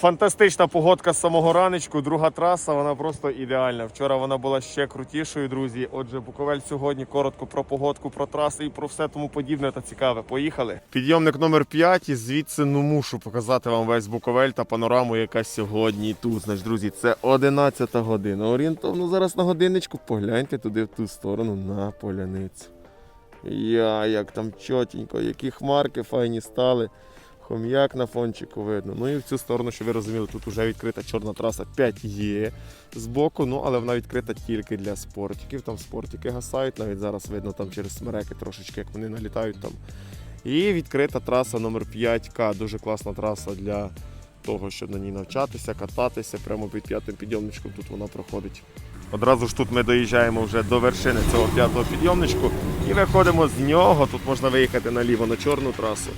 Фантастична погодка з самого раночку. Друга траса, вона просто ідеальна. Вчора вона була ще крутішою, друзі. Отже, Буковель сьогодні коротко про погодку, про траси і про все тому подібне та цікаве. Поїхали. Підйомник номер 5 і звідси ну мушу показати вам весь Буковель та панораму, яка сьогодні тут. Значить, друзі, це 11 година. Орієнтовно зараз на годинничку. Погляньте туди в ту сторону на поляницю. Я, як там чотенько, які хмарки файні стали. Хом'як на фончику видно. Ну і в цю сторону, щоб ви розуміли, тут вже відкрита чорна траса 5 є з боку, ну але вона відкрита тільки для спортиків. Там спортики гасають, навіть зараз видно там через смереки трошечки, як вони налітають там. І відкрита траса номер 5К. Дуже класна траса для того, щоб на ній навчатися, кататися. Прямо під п'ятим підйомничком тут вона проходить. Одразу ж тут ми доїжджаємо вже до вершини цього п'ятого підйомничку і виходимо з нього. Тут можна виїхати наліво на чорну трасу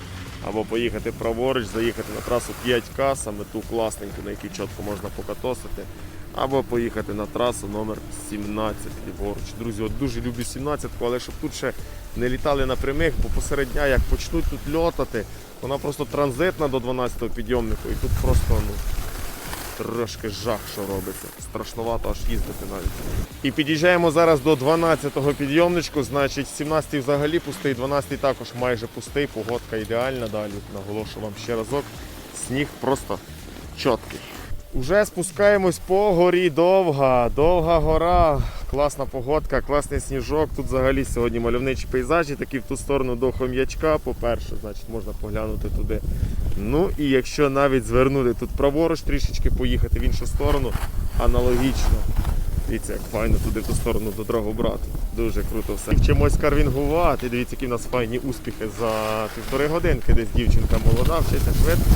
або поїхати праворуч, заїхати на трасу 5К, саме ту класненьку, на якій чітко можна покатосити. Або поїхати на трасу номер 17 ліворуч. Друзі, от дуже люблю 17 але щоб тут ще не літали на прямих, бо посеред дня, як почнуть тут льотати, вона просто транзитна до 12-го підйомнику і тут просто ну, трошки жах, що робиться. Страшновато аж їздити навіть. І під'їжджаємо зараз до 12-го підйомничку, значить 17-й взагалі пустий, 12-й також майже пустий, погодка ідеальна. Далі наголошу вам ще разок. Сніг просто чіткий. Уже спускаємось по горі довга, довга гора, класна погодка, класний сніжок. Тут взагалі сьогодні мальовничі пейзажі, такі в ту сторону до хом'ячка. По-перше, значить можна поглянути туди. Ну і якщо навіть звернути тут праворуч, трішечки поїхати в іншу сторону, аналогічно. Дивіться, як файно туди в ту сторону до дорогу брати. Дуже круто все. Вчимось карвінгувати. Дивіться, які в нас файні успіхи за півтори годинки. Десь дівчинка молода, вчиться швидко.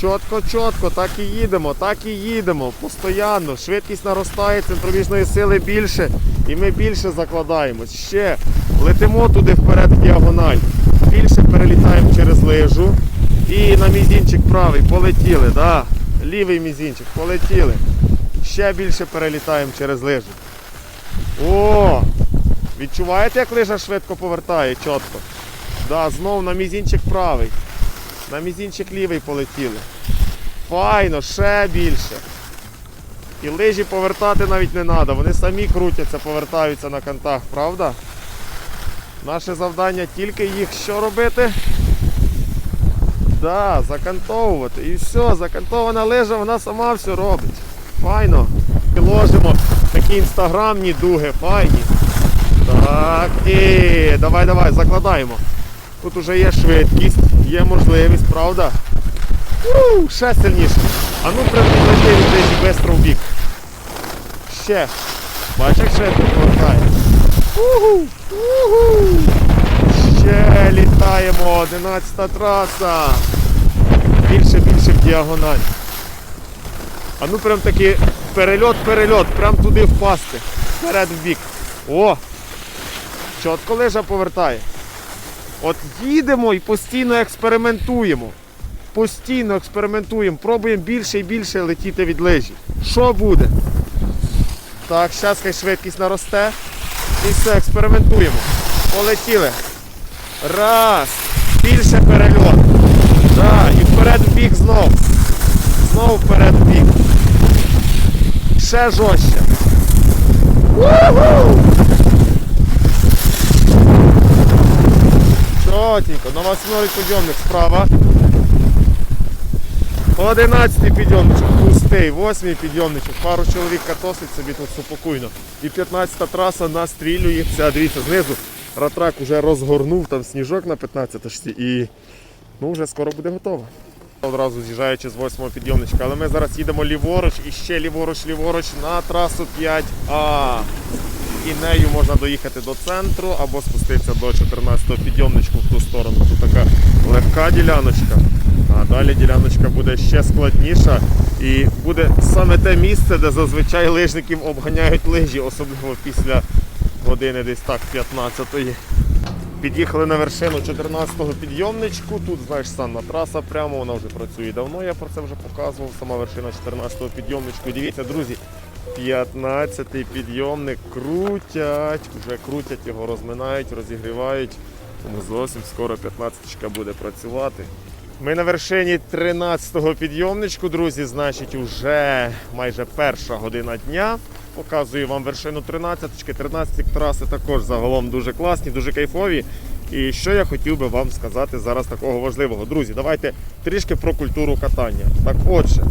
Чітко, чітко, так і їдемо, так і їдемо. Постоянно. Швидкість наростає, центробіжної сили більше, і ми більше закладаємось. Ще летимо туди вперед в діагональ. Більше перелітаємо через лижу. І на мізінчик правий полетіли. Да. Лівий мізінчик, полетіли. Ще більше перелітаємо через лижу. О! Відчуваєте, як лижа швидко повертає, чітко? Да, знов на мізінчик правий. На мізінчик лівий полетіли. Файно, ще більше. І лижі повертати навіть не треба. Вони самі крутяться, повертаються на кантах, правда? Наше завдання тільки їх що робити? Да, закантовувати. І все, закантована лижа, вона сама все робить. Файно. Ложимо такі інстаграмні дуги, файні. Так, і давай, давай, закладаємо. Тут уже є швидкість, є можливість, правда? У, ще сильніше. А ну прям підлети від лижі в бік. Ще. Бачиш, як швидко повертає. Угу, угу. Ще літаємо. 11 траса. Більше, більше в діагональ. А ну прям таки перельот, перельот, прям туди впасти. Вперед в бік. О! Чітко лижа повертає. От їдемо і постійно експериментуємо. Постійно експериментуємо, пробуємо більше і більше летіти від лижі. Що буде? Так, зараз хай швидкість наросте. І все, експериментуємо. Полетіли. Раз. Більше перельот. Так, і вперед в бік знов. Знов вперед в бік. Ще жорстче. Уху! Чотенько, новосьмерий підйомник справа. Одинадцятий підйомничок, пустий, восьмий підйомничок, пару чоловік катосить собі тут спокійно. І 15 траса настрілюється, дивіться, знизу ратрак вже розгорнув, там сніжок на 15 шті і ну, вже скоро буде готово. Одразу з'їжджаючи з восьмого підйомничка, але ми зараз їдемо ліворуч і ще ліворуч, ліворуч на трасу 5А. І нею можна доїхати до центру або спуститися до 14-го підйомничку в ту сторону. Тут така легка діляночка. А далі діляночка буде ще складніша і буде саме те місце, де зазвичай лижників обганяють лижі, особливо після години десь так 15-ї. Під'їхали на вершину 14-го підйомничку. Тут, знаєш, санна траса прямо, вона вже працює давно, я про це вже показував. Сама вершина 14-го підйомничку. Дивіться, друзі, 15-й підйомник крутять, вже крутять його, розминають, розігрівають. Тому зовсім скоро 15 буде працювати. Ми на вершині 13-го підйомничку, друзі. Значить, уже майже перша година дня. Показую вам вершину 13-ки. 13 траси також загалом дуже класні, дуже кайфові. І що я хотів би вам сказати зараз такого важливого. Друзі, давайте трішки про культуру катання. Так отже,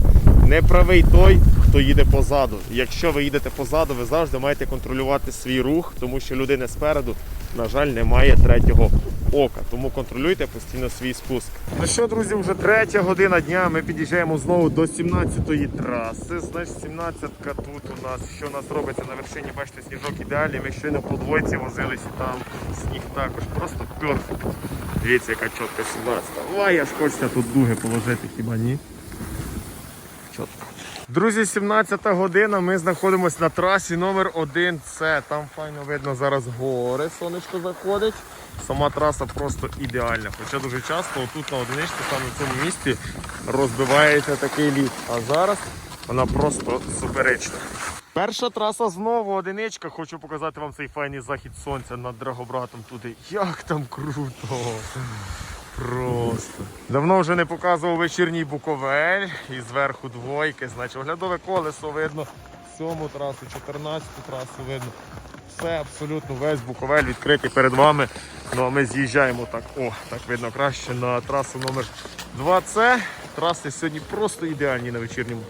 не правий той, хто їде позаду. Якщо ви їдете позаду, ви завжди маєте контролювати свій рух, тому що людини спереду, на жаль, немає третього ока. Тому контролюйте постійно свій спуск. Ну що, друзі, вже третя година дня. Ми під'їжджаємо знову до 17-ї траси. Значить, 17-ка тут у нас, що у нас робиться на вершині, бачите, сніжок ідеальний. Ми щойно по двойці возилися там. Сніг також просто перфект. Дивіться, яка чітка 17-та. Ой, аж хочеться тут дуги положити, хіба ні? Чітко. Друзі, 17 година. Ми знаходимося на трасі номер 1 С. Там файно видно зараз гори, сонечко заходить. Сама траса просто ідеальна. Хоча дуже часто отут на одиничці, саме в цьому місці, розбивається такий лід. А зараз вона просто суперечна. Перша траса знову одиничка. Хочу показати вам цей файний захід сонця над Драгобратом туди. Як там круто! Просто. Давно вже не показував вечірній Буковель і зверху двойки. Значить, оглядове колесо видно. Сьому трасу, 14 трасу видно. Все абсолютно весь Буковель відкритий перед вами. Ну а ми з'їжджаємо так. О, так видно краще на трасу номер 2 С. Траси сьогодні просто ідеальні на вечірньому